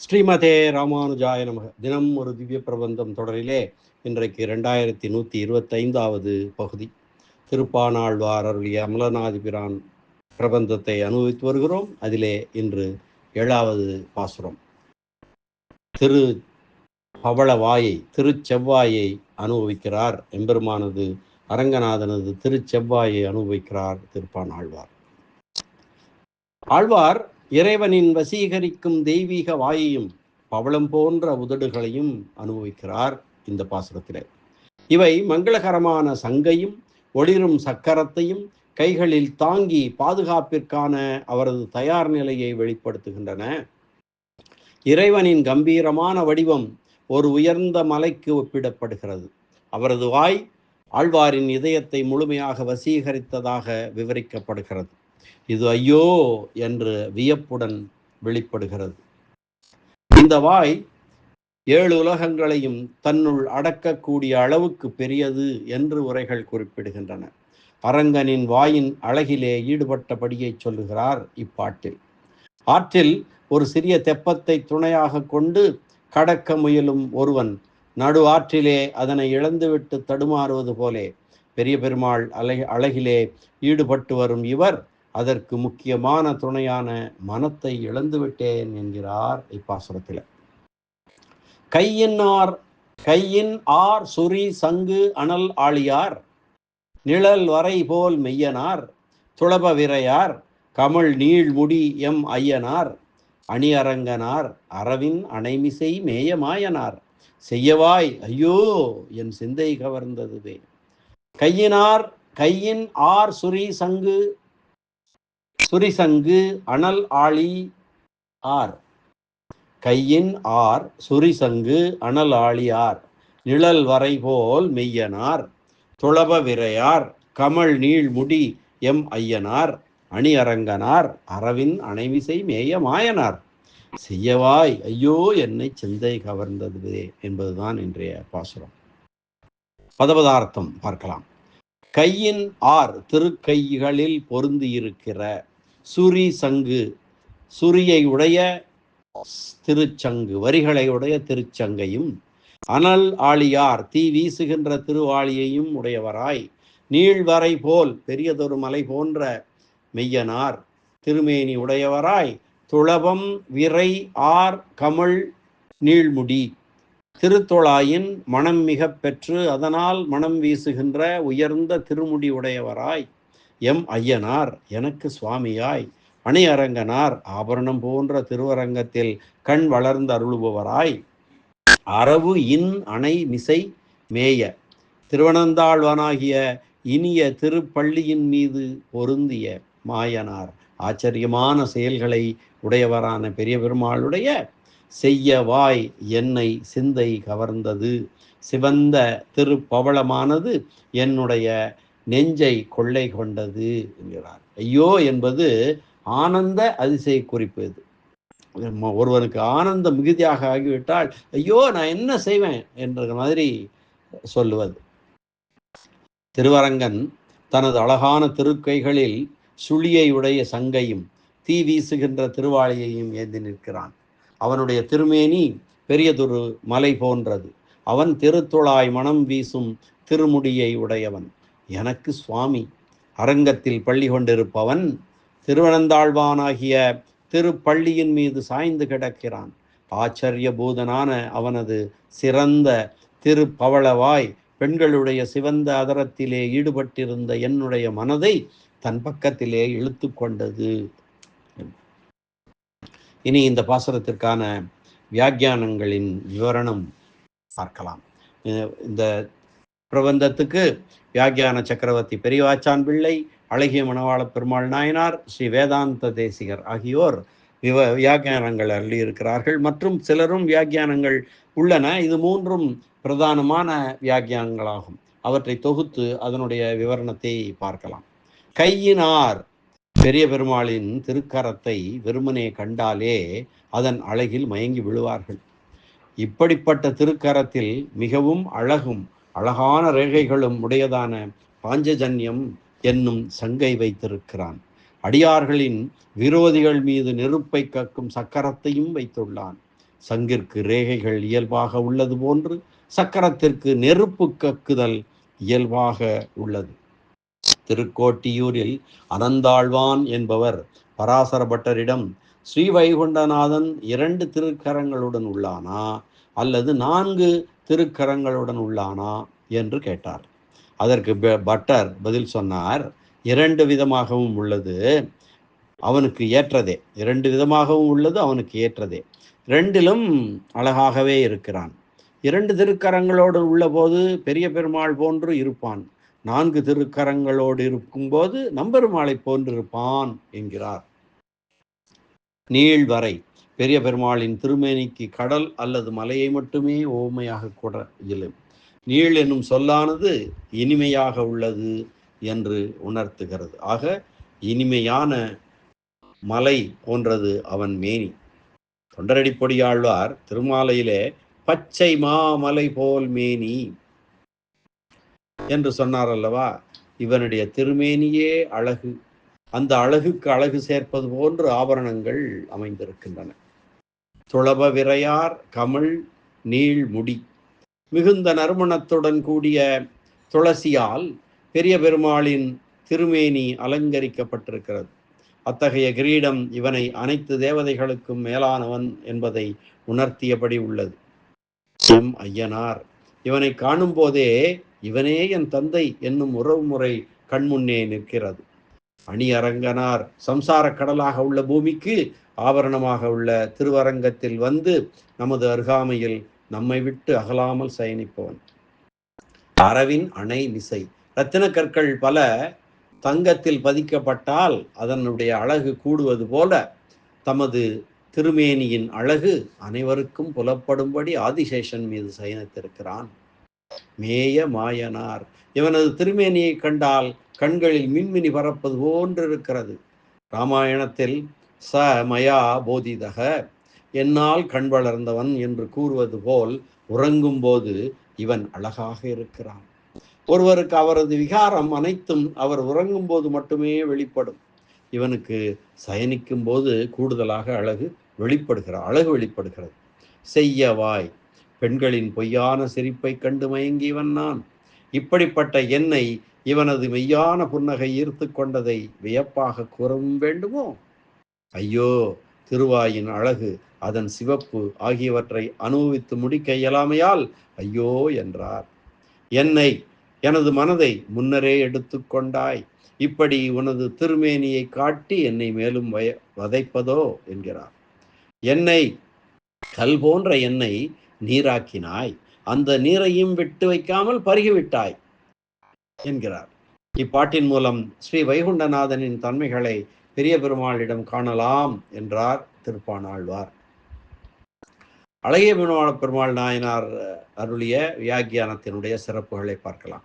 ஸ்ரீமதே ராமானுஜாய நமக. தினம் ஒரு திவ்ய பிரபந்தம் தொடரிலே இன்றைக்கு ரெண்டாயிரத்தி நூற்றி இருபத்தைந்தாவது பகுதி. திருப்பானாழ்வார் அருளிய அமலநாதிபிரான் பிரபந்தத்தை அனுபவித்து வருகிறோம். அதிலே இன்று ஏழாவது பாசுரம். திரு பவளவாயை திருச்செவ்வாயை அனுபவிக்கிறார். எம்பெருமானது அரங்கநாதனது திருச்செவ்வாயை அனுபவிக்கிறார் திருப்பான் ஆழ்வார் ஆழ்வார் இறைவனின் வசீகரிக்கும் தெய்வீக வாயையும் பவளம் போன்ற உதடுகளையும் அனுபவிக்கிறார் இந்த பாசுரத்திலே. இவை மங்களகரமான சங்கையும் ஒளிரும் சக்கரத்தையும் கைகளில் தாங்கி பாதுகாப்பிற்கான அவரது தயார் நிலையை வெளிப்படுத்துகின்றன. இறைவனின் கம்பீரமான வடிவம் ஒரு உயர்ந்த மலைக்கு ஒப்பிடப்படுகிறது. அவரது வாய் ஆழ்வாரின் இதயத்தை முழுமையாக வசீகரித்ததாக விவரிக்கப்படுகிறது. இது ஐயோ என்று வியப்புடன் வெளிப்படுகிறது. இந்த வாய் ஏழு உலகங்களையும் தன்னுள் அடக்கக்கூடிய அளவுக்கு பெரியது என்று உரைகள் குறிப்பிடுகின்றன. அரங்கனின் வாயின் அழகிலே ஈடுபட்டபடியை சொல்லுகிறார் இப்பாட்டில். ஆற்றில் ஒரு சிறிய தெப்பத்தை துணையாக கொண்டு கடக்க முயலும் ஒருவன் நடு ஆற்றிலே அதனை இழந்துவிட்டு தடுமாறுவது போலே பெரிய பெருமாள் அலை அழகிலே ஈடுபட்டு வரும் இவர் அதற்கு முக்கியமான துணையான மனத்தை இழந்துவிட்டேன் என்கிறார் இப்பாசுரத்தில். கையின் ஆர் கையின் ஆர் சுரி சங்கு அனல் ஆழியார் நிழல் வரை போல் மெய்யனார் துளப விரையார் கமல் நீழ்முடி எம் ஐயனார் அணியரங்கனார் அரவின் அணைமிசை மேயமாயனார். செய்யவாய் ஐயோ என் சிந்தை கவர்ந்ததுவே. கையினார் கையின் ஆர் சுரி சங்கு சுரிசங்கு அனல் ஆளி ஆர். கையின் ஆர் சுரிசங்கு அனல் ஆளியார் நிழல் வரை போல் மெய்யனார். துளப விரையார். கமல் நீழ்முடி எம் ஐயனார். அணி அரங்கனார். அரவின் அணைவிசை மேய மாயனார். செய்யவாய் ஐயோ என்னை சிந்தை கவர்ந்தது என்பதுதான் இன்றைய பாசுரம். பதபதார்த்தம் பார்க்கலாம். கையின் ஆர் திருக்கைகளில் பொருந்தியிருக்கிற சுரி சங்கு. சுரியை உடைய திருச்சங்கு வரிகளை உடைய திருச்சங்கையும் அனல் ஆழியார் தீ வீசுகின்ற திருவாளியையும் உடையவராய் நீழ்வரை போல் பெரியதொரு மலை போன்ற மெய்யனார் திருமேனி உடையவராய் துளபம் விரை ஆர் கமல் நீழ்முடி திருத்தொழாயின் மனம் மிக பெற்று அதனால் மனம் வீசுகின்ற உயர்ந்த திருமுடி உடையவராய் எம் ஐயனார் எனக்கு சுவாமியாய் அணி அரங்கனார் ஆபரணம் போன்ற திருவரங்கத்தில் கண் வளர்ந்து அருளுபவராய் அரவு இன் அணை மிசை மேய. திருவனந்தாழ்வனாகிய இனிய திருப்பள்ளியின் மீது பொருந்திய மாயனார் ஆச்சரியமான செயல்களை உடையவரான பெரிய பெருமாளுடைய செய்ய வாய் என்னை சிந்தை கவர்ந்தது. சிவந்த திருப்பவளமானது என்னுடைய நெஞ்சை கொள்ளை கொண்டது என்கிறார். ஐயோ என்பது ஆனந்த அதிசய குறிப்பு இது. ஒருவனுக்கு ஆனந்த மிகுதியாக ஆகிவிட்டால் ஐயோ நான் என்ன செய்வேன் என்ற மாதிரி சொல்லுவது. திருவரங்கன் தனது அழகான திருக்கைகளில் சுழியை உடைய சங்கையும் தீ வீசுகின்ற திருவாளியையும் ஏந்தி நிற்கிறான். அவனுடைய திருமேனி பெரியதொரு மலை போன்றது. அவன் திருத்துழாய் மனம் வீசும் திருமுடியை உடையவன். எனக்கு சுவாமி. அரங்கத்தில் பள்ளி கொண்டிருப்பவன் திருவனந்தாழ்வானாகிய திருப்பள்ளியின் மீது சாய்ந்து கிடக்கிறான். ஆச்சரிய பூதனான அவனது சிறந்த திருப்பவளவாய் பெண்களுடைய சிவந்த அதரத்திலே ஈடுபட்டிருந்த என்னுடைய மனதை தன் பக்கத்திலே இழுத்து கொண்டது. இனி இந்த பாசரத்திற்கான வியாக்கியானங்களின் விவரணம் பார்க்கலாம். இந்த பிரபந்தத்துக்கு வியாக்கியான சக்கரவர்த்தி பெரியவாச்சான் பிள்ளை அழகிய மணவாள பெருமாள் நாயனார் ஸ்ரீ வேதாந்த தேசிகர் ஆகியோர் விவ வியாக்கியானங்கள் அள்ளியிருக்கிறார்கள். மற்றும் சிலரும் வியாக்கியானங்கள் உள்ளன. இது மூன்றும் பிரதானமான வியாக்கியானங்களாகும் அவற்றை தொகுத்து அதனுடைய விவரணத்தை பார்க்கலாம். கையினார் பெரிய பெருமாளின் திருக்கரத்தை வெறுமனே கண்டாலே அதன் அழகில் மயங்கி விழுவார்கள். இப்படிப்பட்ட திருக்கரத்தில் மிகவும் அழகும் அழகான ரேகைகளும் உடையதான பாஞ்சஜன்யம் என்னும் சங்கை வைத்திருக்கிறான். அடியார்களின் விரோதிகள் மீது நெருப்பை கக்கும் சக்கரத்தையும் வைத்துள்ளான். சங்கிற்கு ரேகைகள் இயல்பாக உள்ளது போன்று சக்கரத்திற்கு நெருப்பு கக்குதல் இயல்பாக உள்ளது. திருக்கோட்டியூரில் அனந்தாழ்வான் என்பவர் பராசர பட்டரிடம் ஸ்ரீவைகுண்டநாதன் இரண்டு திருக்கரங்களுடன் உள்ளானா? அல்லது நான்கு திருக்கரங்களுடன் உள்ளானா என்று கேட்டார். அதற்கு பட்டர் பதில் சொன்னார் இரண்டு விதமாகவும் உள்ளது அவனுக்கு ஏற்றதே. இரண்டு விதமாகவும் உள்ளது அவனுக்கு ஏற்றதே. ரெண்டிலும் அழகாகவே இருக்கிறான். இரண்டு திருக்கரங்களோடு உள்ளபோது பெரிய பெருமாள் போன்று இருப்பான். நான்கு திருக்கரங்களோடு இருக்கும்போது நம்பெருமாளை போன்றிருப்பான் என்கிறார். நீள்வரை பெரிய பெருமாளின் திருமேனிக்கு கடல் அல்லது மலையை மட்டுமே ஓமையாக கூட இயலும் நீள் என்னும் சொல்லானது இனிமையாக உள்ளது என்று உணர்த்துகிறது. ஆக இனிமையான மலை போன்றது அவன் மேனி. தொண்டரடிப்பொடியாழ்வார் திருமாலையிலே பச்சை மாமலை போல் மேனி என்று சொன்னார் அல்லவா? இவனுடைய திருமேனியே அழகு. அந்த அழகுக்கு அழகு சேர்ப்பது போன்று ஆபரணங்கள் அமைந்திருக்கின்றன. துளப விரையார் கமல் நீள் முடி. மிகுந்த நறுமணத்துடன் கூடிய துளசியால் பெரிய பெருமாளின் திருமேனி அலங்கரிக்கப்பட்டிருக்கிறது. அத்தகைய கிரீடம் இவனை அனைத்து தேவதைகளுக்கும் மேலானவன் என்பதை உணர்த்தியபடி உள்ளது. எம் ஐயனார் இவனை காணும் போதே இவனே என் தந்தை என்னும் உறவுமுறை கண்முன்னே நிற்கிறது. அணியரங்கனார் சம்சார கடலாக உள்ள பூமிக்கு ஆபரணமாக உள்ள திருவரங்கத்தில் வந்து நமது அருகாமையில் நம்மை விட்டு அகலாமல் சயனிப்பவன். அரவின் அணை மிசை ரத்தின கற்கள் பல தங்கத்தில் பதிக்கப்பட்டால் அதனுடைய அழகு கூடுவது போல தமது திருமேனியின் அழகு அனைவருக்கும் புலப்படும்படி ஆதிசேஷன் மீது சயனித்திருக்கிறான். மேய மாயனார். இவனது திருமேனியை கண்டால் கண்களில் மின்மினி பறப்பது போன்றிருக்கிறது. ராமாயணத்தில் ச மயா போதிதக. என்னால் கண் வளர்ந்தவன் என்று கூறுவது போல் உறங்கும் போது இவன் அழகாக இருக்கிறான். ஒருவருக்கு அவரது விகாரம் அனைத்தும் அவர் உறங்கும் போது மட்டுமே வெளிப்படும். இவனுக்கு சயனிக்கும் போது கூடுதலாக அழகு வெளிப்படுகிற அழகு வெளிப்படுகிறது. செய்யவாய் பெண்களின் பொய்யான சிரிப்பை கண்டு மயங்கியவன் நான். இப்படிப்பட்ட என்னை இவனது மெய்யான புன்னகை ஈர்த்து கொண்டதை வியப்பாக கூறவும் வேண்டுமோ? ஐயோ திருவாயின் அழகு அதன் சிவப்பு ஆகியவற்றை அனுபவித்து முடிக்க இயலாமையால் ஐயோ என்றார். என்னை எனது மனதை முன்னரே எடுத்துக்கொண்டாய் இப்படி உனது திருமேனியை காட்டி என்னை மேலும் வய வதைப்பதோ என்கிறார். என்னை கல் போன்ற என்னை நீராக்கினாய். அந்த நீரையும் விட்டு வைக்காமல் பருகிவிட்டாய் என்கிறார். இப்பாட்டின் மூலம் ஸ்ரீ வைகுண்டநாதனின் தன்மைகளை பெரிய பெருமாளிடம் காணலாம் என்றார் திருப்பானாழ்வார். அழகிய பெருமாள் பெருமாள் நாயனார் அருளிய வியாக்கியானத்தினுடைய சிறப்புகளை பார்க்கலாம்.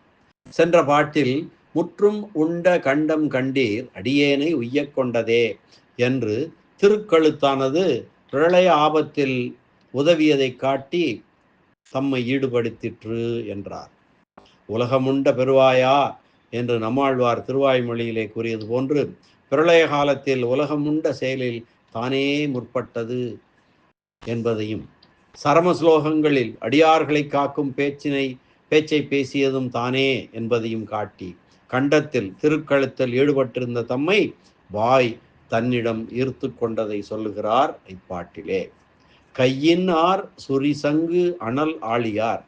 சென்ற பாட்டில் முற்றும் உண்ட கண்டம் கண்டீர் அடியேனை உய்யக் கொண்டதே என்று திருக்கழுத்தானது பிரளய ஆபத்தில் உதவியதை காட்டி தம்மை ஈடுபடுத்திற்று என்றார். உலகமுண்ட பெருவாயா என்று நம்மாழ்வார் திருவாய்மொழியிலே கூறியது போன்று பிரளய காலத்தில் உலகமுண்ட செயலில் தானே முற்பட்டது என்பதையும் சரம ஸ்லோகங்களில் அடியார்களை காக்கும் பேச்சினை பேச்சை பேசியதும் தானே என்பதையும் காட்டி கண்டத்தில் திருக்கழுத்தில் ஈடுபட்டிருந்த தம்மை வாய் தன்னிடம் ஈர்த்து கொண்டதை சொல்லுகிறார் இப்பாட்டிலே. கையின் ஆர் சுரிசங்கு அனல் ஆழியார்.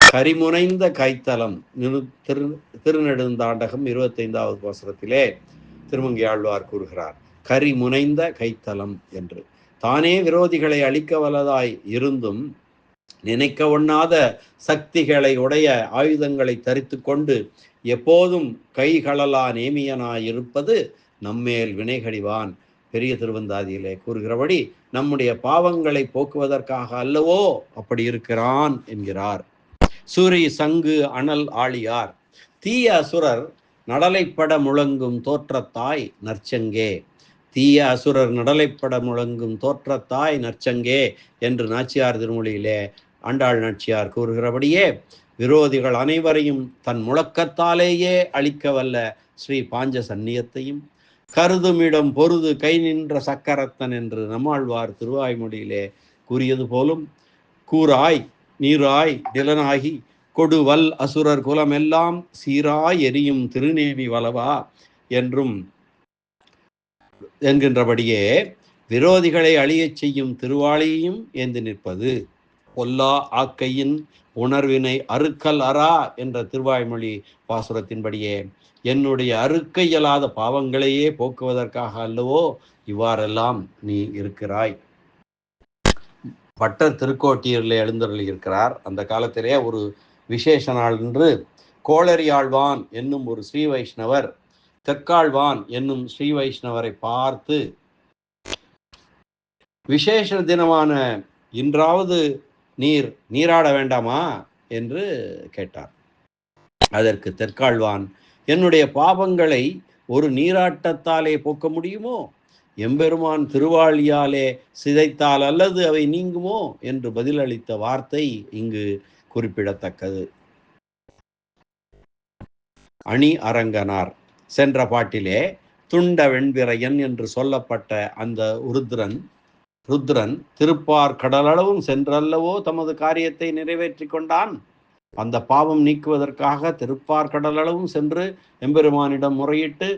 கரிமுனைந்த கைத்தலம் திரு திருநெடுந்தாண்டகம் இருபத்தைந்தாவது பாசனத்திலே திருமங்கையாழ்வார் கூறுகிறார் கரி முனைந்த கைத்தலம் என்று. தானே விரோதிகளை அழிக்க வல்லதாய் இருந்தும் நினைக்க ஒண்ணாத சக்திகளை உடைய ஆயுதங்களை தரித்து கொண்டு எப்போதும் கைகளலா நேமியனாயிருப்பது நம்மேல் வினைகடிவான். பெரிய திருவந்தாதியிலே கூறுகிறபடி நம்முடைய பாவங்களை போக்குவதற்காக அல்லவோ அப்படி இருக்கிறான் என்கிறார். சூரி சங்கு அனல் ஆழியார். தீய அசுரர் நடலைப்பட முழங்கும் தோற்றத்தாய் நற்சங்கே. தீய அசுரர் நடலைப்பட முழங்கும் தோற்றத்தாய் நற்சங்கே என்று நாச்சியார் திருமொழியிலே ஆண்டாள் நாச்சியார் கூறுகிறபடியே விரோதிகள் அனைவரையும் தன் முழக்கத்தாலேயே அழிக்க வல்ல ஸ்ரீ பாஞ்ச சன்னியத்தையும் கருதுமிடம் பொருது கை நின்ற சக்கரத்தன் என்று நம்மாழ்வார் திருவாய்மொழியிலே கூறியது போலும் கூறாய் நீராய் நிலனாகி கொடுவல் அசுரர் குலம் எல்லாம் சீராய் எரியும் திருநேவி வலவா என்றும் என்கின்றபடியே விரோதிகளை அழியச் செய்யும் திருவாளியையும் ஏந்து நிற்பது. பொல்லா ஆக்கையின் உணர்வினை அறுக்கல் அரா என்ற திருவாய்மொழி பாசுரத்தின்படியே என்னுடைய அறுக்க இயலாத பாவங்களையே போக்குவதற்காக அல்லவோ இவ்வாறெல்லாம் நீ இருக்கிறாய். பட்டர் திருக்கோட்டியரில் எழுந்தருள் இருக்கிறார் அந்த காலத்திலே ஒரு விசேஷ நாள் என்று கோளரியாழ்வான் என்னும் ஒரு ஸ்ரீ வைஷ்ணவர் தெற்காழ்வான் என்னும் ஸ்ரீ வைஷ்ணவரை பார்த்து விசேஷ தினமான இன்றாவது நீர் நீராட வேண்டாமா? என்று கேட்டார். அதற்கு தெற்காழ்வான் என்னுடைய பாவங்களை ஒரு நீராட்டத்தாலே போக்க முடியுமோ? எம்பெருமான் திருவாளியாலே சிதைத்தால் அல்லது அவை நீங்குமோ? என்று பதிலளித்த வார்த்தை இங்கு குறிப்பிடத்தக்கது. அணி அரங்கனார். சென்ற பாட்டிலே துண்ட வெண்பிரையன் என்று சொல்லப்பட்ட அந்த உருத்ரன் ருத்ரன் திருப்பார் கடலளவும் சென்றல்லவோ தமது காரியத்தை நிறைவேற்றி கொண்டான். அந்த பாவம் நீக்குவதற்காக திருப்பார் கடலளவும் சென்று எம்பெருமானிடம் முறையிட்டு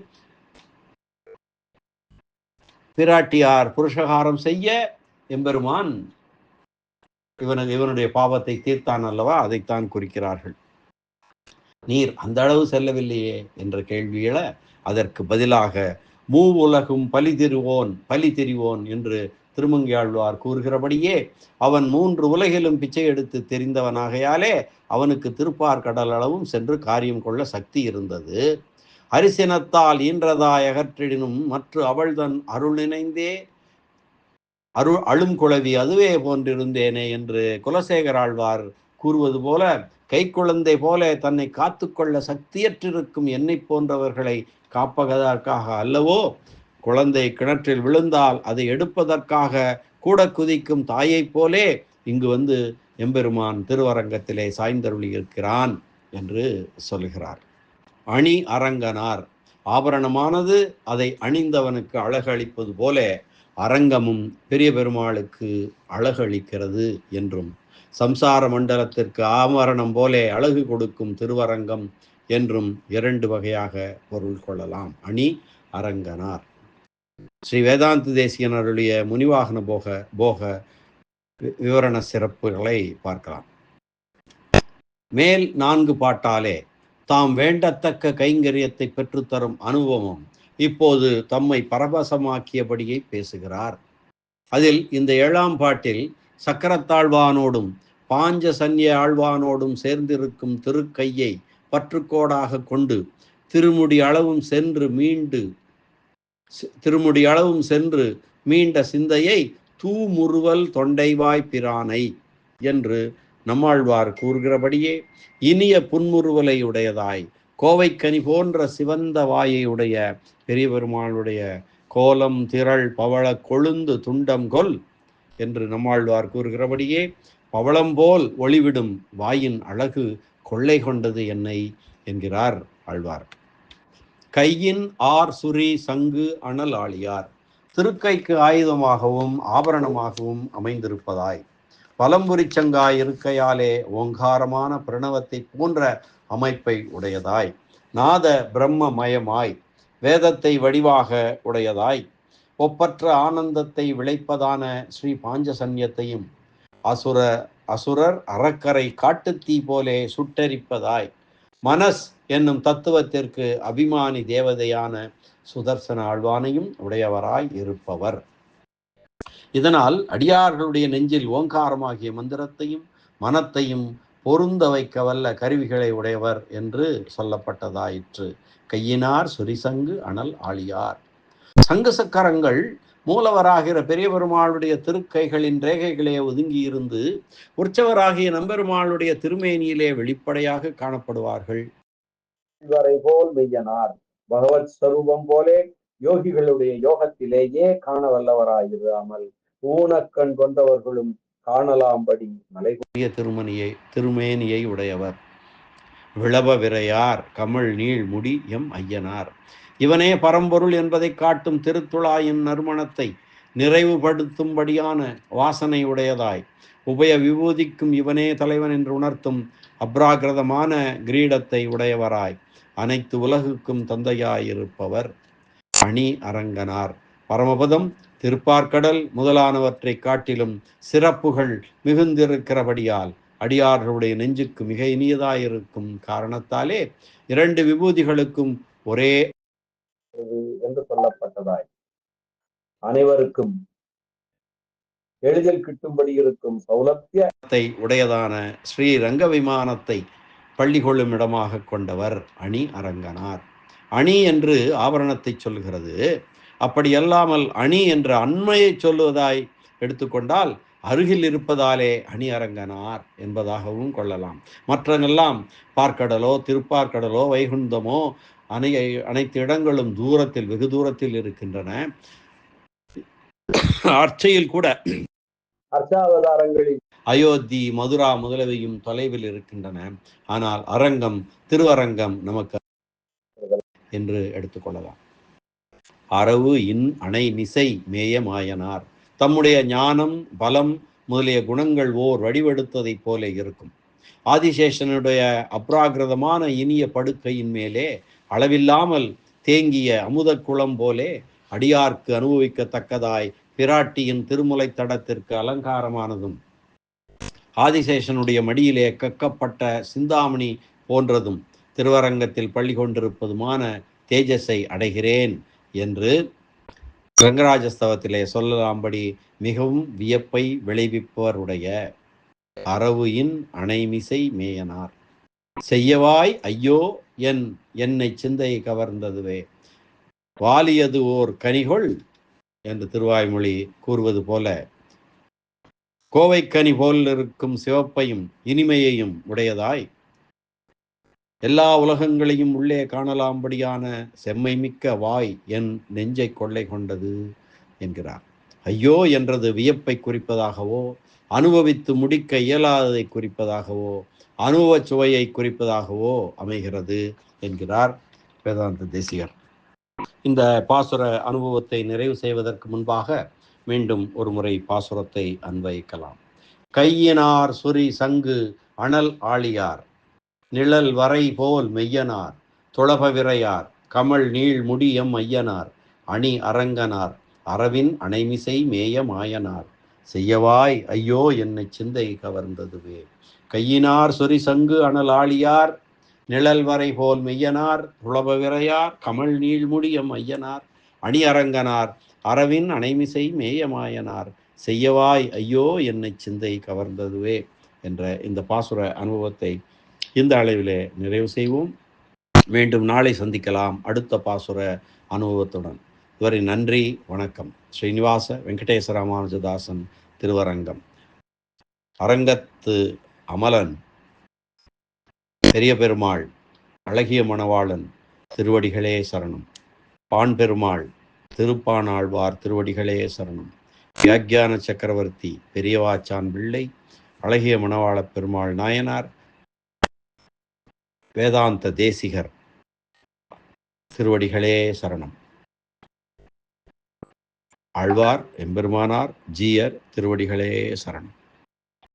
பிராட்டியார் புருஷகாரம் செய்ய எம்பெருமான் இவனது இவனுடைய பாவத்தை தீர்த்தான் அல்லவா? அதைத்தான் குறிக்கிறார்கள். நீர் அந்த அளவு செல்லவில்லையே என்ற கேள்வியில அதற்கு பதிலாக மூ உலகும் பலி திரிவோன் பலி திரிவோன் என்று திருமங்கியாழ்வார் கூறுகிறபடியே அவன் மூன்று உலகிலும் பிச்சை எடுத்து தெரிந்தவனாகையாலே அவனுக்கு திருப்பார் கடல் அளவும் சென்று காரியம் கொள்ள சக்தி இருந்தது. அரிசினத்தால் ஈன்றதாய் அகற்றிடினும் மற்ற அவள்தன் அருள் நினைந்தே அருள் அழும் குழவி அதுவே போன்றிருந்தேனே என்று குலசேகராழ்வார் கூறுவது போல கை குழந்தை போல தன்னை காத்துக்கொள்ள சக்தியற்றிருக்கும் என்னை போன்றவர்களை காப்பதற்காக அல்லவோ குழந்தை கிணற்றில் விழுந்தால் அதை எடுப்பதற்காக கூட குதிக்கும் தாயைப் போலே இங்கு வந்து எம்பெருமான் திருவரங்கத்திலே சாய்ந்தருளி இருக்கிறான் என்று சொல்கிறார் அணி அரங்கனார். ஆபரணமானது அதை அணிந்தவனுக்கு அழகளிப்பது போல அரங்கமும் பெரிய பெருமாளுக்கு அழகளிக்கிறது என்றும் சம்சார மண்டலத்திற்கு ஆமரணம் போலே அழகு கொடுக்கும் திருவரங்கம் என்றும் இரண்டு வகையாக பொருள் கொள்ளலாம். அணி அரங்கனார். ஸ்ரீ வேதாந்த தேசியன் அருளிய முனிவாகன போக போக விவரண சிறப்புகளை பார்க்கலாம். மேல் நான்கு பாட்டாலே தாம் வேண்டத்தக்க கைங்கரியத்தை பெற்றுத்தரும் அனுபவம் இப்போது தம்மை பரவசமாக்கியபடியே பேசுகிறார். அதில் இந்த ஏழாம் பாட்டில் சக்கரத்தாழ்வானோடும் பாஞ்ச சன்னிய ஆழ்வானோடும் சேர்ந்திருக்கும் திருக்கையை பற்றுக்கோடாக கொண்டு திருமுடி அளவும் சென்று மீண்டு திருமுடி அளவும் சென்று மீண்ட சிந்தையை தூமுறுவல் தொண்டைவாய் பிரானை என்று நம்மாழ்வார் கூறுகிறபடியே இனிய புன்முறுவலை கோவை கோவைக்கனி போன்ற சிவந்த வாயையுடைய பெரிய பெருமானுடைய கோலம் திரள் பவள கொழுந்து துண்டம் கொல் என்று நம்மாழ்வார் கூறுகிறபடியே பவளம் போல் ஒளிவிடும் வாயின் அழகு கொள்ளை கொண்டது என்னை என்கிறார் ஆழ்வார். கையின் ஆர் சுரி சங்கு அனல் ஆளியார் திருக்கைக்கு ஆயுதமாகவும் ஆபரணமாகவும் அமைந்திருப்பதாய். பலம்புரிச்சங்காய் இருக்கையாலே ஓங்காரமான பிரணவத்தை போன்ற அமைப்பை உடையதாய். நாத பிரம்மமயமாய் வேதத்தை வடிவாக உடையதாய். ஒப்பற்ற ஆனந்தத்தை விளைப்பதான ஸ்ரீ பாஞ்சசன்யத்தையும் அசுர அசுரர் அறக்கரை காட்டுத்தீ போலே சுட்டரிப்பதாய். மனஸ் என்னும் தத்துவத்திற்கு அபிமானி தேவதையான சுதர்சன ஆழ்வானையும் உடையவராய் இருப்பவர். இதனால் அடியார்களுடைய நெஞ்சில் ஓங்காரமாகிய மந்திரத்தையும் மனத்தையும் பொருந்த வைக்க வல்ல கருவிகளை உடையவர் என்று சொல்லப்பட்டதாயிற்று. கையினார் சுரிசங்கு அனல் ஆழியார். சங்கு சக்கரங்கள் மூலவராகிற பெரிய பெருமாளுடைய திருக்கைகளின் ரேகைகளே ஒதுங்கி இருந்து உற்சவராகிய நம்பெருமாளுடைய திருமேனியிலே வெளிப்படையாக காணப்படுவார்கள். வரை போல் மெய்யனார். பகவத் ஸ்வரூபம் போலே யோகிகளுடைய யோகத்திலேயே காண வல்லவராயிராமல் ஊனக்கண் கொண்டவர்களும் காணலாம்படி மலை திருமணியை திருமேனியை உடையவர். விளவ விரையார் கமல் நீள் முடி எம் ஐயனார். இவனே பரம்பொருள் என்பதை காட்டும் திருத்துழாயின் நறுமணத்தை நிறைவுபடுத்தும்படியான வாசனை உடையதாய். உபய விபூதிக்கும் இவனே தலைவன் என்று உணர்த்தும் அப்ராகிருதமான கிரீடத்தை உடையவராய். அனைத்து உலகுக்கும் தந்தையாயிருப்பவர் அணி அரங்கனார். பரமபதம் திருப்பார்க்கடல் முதலானவற்றை காட்டிலும் சிறப்புகள் மிகுந்திருக்கிறபடியால் அடியார்களுடைய நெஞ்சுக்கு மிக இனியதாயிருக்கும் காரணத்தாலே இரண்டு விபூதிகளுக்கும் ஒரே என்று சொல்லப்பட்டதாய். அனைவருக்கும் எளிதில் கிட்டும்படி இருக்கும் சௌலபிய த்தை உடையதான ஸ்ரீ ரங்க விமானத்தை பள்ளி கொள்ளும் இடமாக கொண்டவர் அணி அரங்கனார். அணி என்று ஆபரணத்தை சொல்கிறது அப்படி அல்லாமல் அணி என்ற அண்மையை சொல்லுவதாய் எடுத்துக்கொண்டால் அருகில் இருப்பதாலே அணி அரங்கனார் என்பதாகவும் கொள்ளலாம். மற்றெல்லாம் பார்க்கடலோ திருப்பார்க்கடலோ வைகுந்தமோ அனை அனைத்து இடங்களும் தூரத்தில் வெகு தூரத்தில் இருக்கின்றன. அர்ச்சையில் கூட அர்ச்சாவதாரங்களில் அயோத்தி மதுரா முதலவையும் தொலைவில் இருக்கின்றன. ஆனால் அரங்கம் திருவரங்கம் நமக்கு என்று எடுத்துக்கொள்ளலாம் அரவு இன் அணை நிசை மேய மாயனார் தம்முடைய ஞானம் பலம் முதலிய குணங்கள் ஓர் வடிவெடுத்ததைப் போல இருக்கும். ஆதிசேஷனுடைய அப்ராகிருதமான இனிய படுக்கையின் மேலே அளவில்லாமல் தேங்கிய அமுதக் குளம் போலே அடியார்க்கு அனுபவிக்கத்தக்கதாய் பிராட்டியின் திருமுலை தடத்திற்கு அலங்காரமானதும் ஆதிசேஷனுடைய மடியிலே கக்கப்பட்ட சிந்தாமணி போன்றதும் திருவரங்கத்தில் பள்ளி கொண்டிருப்பதுமான தேஜஸை அடைகிறேன். என்று ரங்கராஜஸ்தவத்திலே சொல்லலாம்படி மிகவும் வியப்பை விளைவிப்பவருடைய அரவு இன் அணைமிசை மேயனார். செய்யவாய் ஐயோ என் என்னை சிந்தை கவர்ந்ததுவே. வாலியது ஓர் கனிகொள் என்று திருவாய்மொழி கூறுவது போல கோவைக்கனி போல் இருக்கும் சிவப்பையும் இனிமையையும் உடையதாய் எல்லா உலகங்களையும் உள்ளே காணலாம்படியான செம்மை மிக்க வாய் என் நெஞ்சை கொள்ளை கொண்டது என்கிறார். ஐயோ என்றது வியப்பை குறிப்பதாகவோ அனுபவித்து முடிக்க இயலாததை குறிப்பதாகவோ அனுபவச் சுவையை குறிப்பதாகவோ அமைகிறது என்கிறார் வேதாந்த தேசிகர். இந்த பாசுர அனுபவத்தை நிறைவு செய்வதற்கு முன்பாக மீண்டும் ஒரு முறை பாசுரத்தை அன்வயிக்கலாம் கையினார் சுரி சங்கு அனல் ஆழியார். நிழல் வரை போல் மெய்யனார் துளப விரையார் கமல் நீள் முடியம் ஐயனார் அணி அரங்கனார் அரவின் அணைமிசை மேய மாயனார். செய்யவாய் ஐயோ என்னை சிந்தை கவர்ந்ததுவே. கையினார் சொரி சங்கு அனலாளியார் நிழல் வரை போல் மெய்யனார் துளப விரையார் கமல் நீழ்முடியம் ஐயனார் அணி அரங்கனார் அரவின் அணைமிசை மேயமாயனார் செய்யவாய் ஐயோ என்னை சிந்தை கவர்ந்ததுவே என்ற இந்த பாசுர அனுபவத்தை இந்த அளவிலே நிறைவு செய்வோம். மீண்டும் நாளை சந்திக்கலாம் அடுத்த பாசுர அனுபவத்துடன். இதுவரை நன்றி வணக்கம். ஸ்ரீனிவாச வெங்கடேச ராமானுஜதாசன் திருவரங்கம். அரங்கத்து அமலன் பெரிய பெருமாள் அழகிய மணவாளன் திருவடிகளே சரணம். பான் பெருமாள் திருப்பானாழ்வார் திருவடிகளே சரணம். வியாக்கியான சக்கரவர்த்தி பெரியவாச்சான் பிள்ளை அழகிய மணவாளப் பெருமாள் நாயனார் வேதாந்த தேசிகர். திருவடிகளே சரணம். ஆழ்வார் எம்பெருமானார் ஜீயர் திருவடிகளே சரணம்.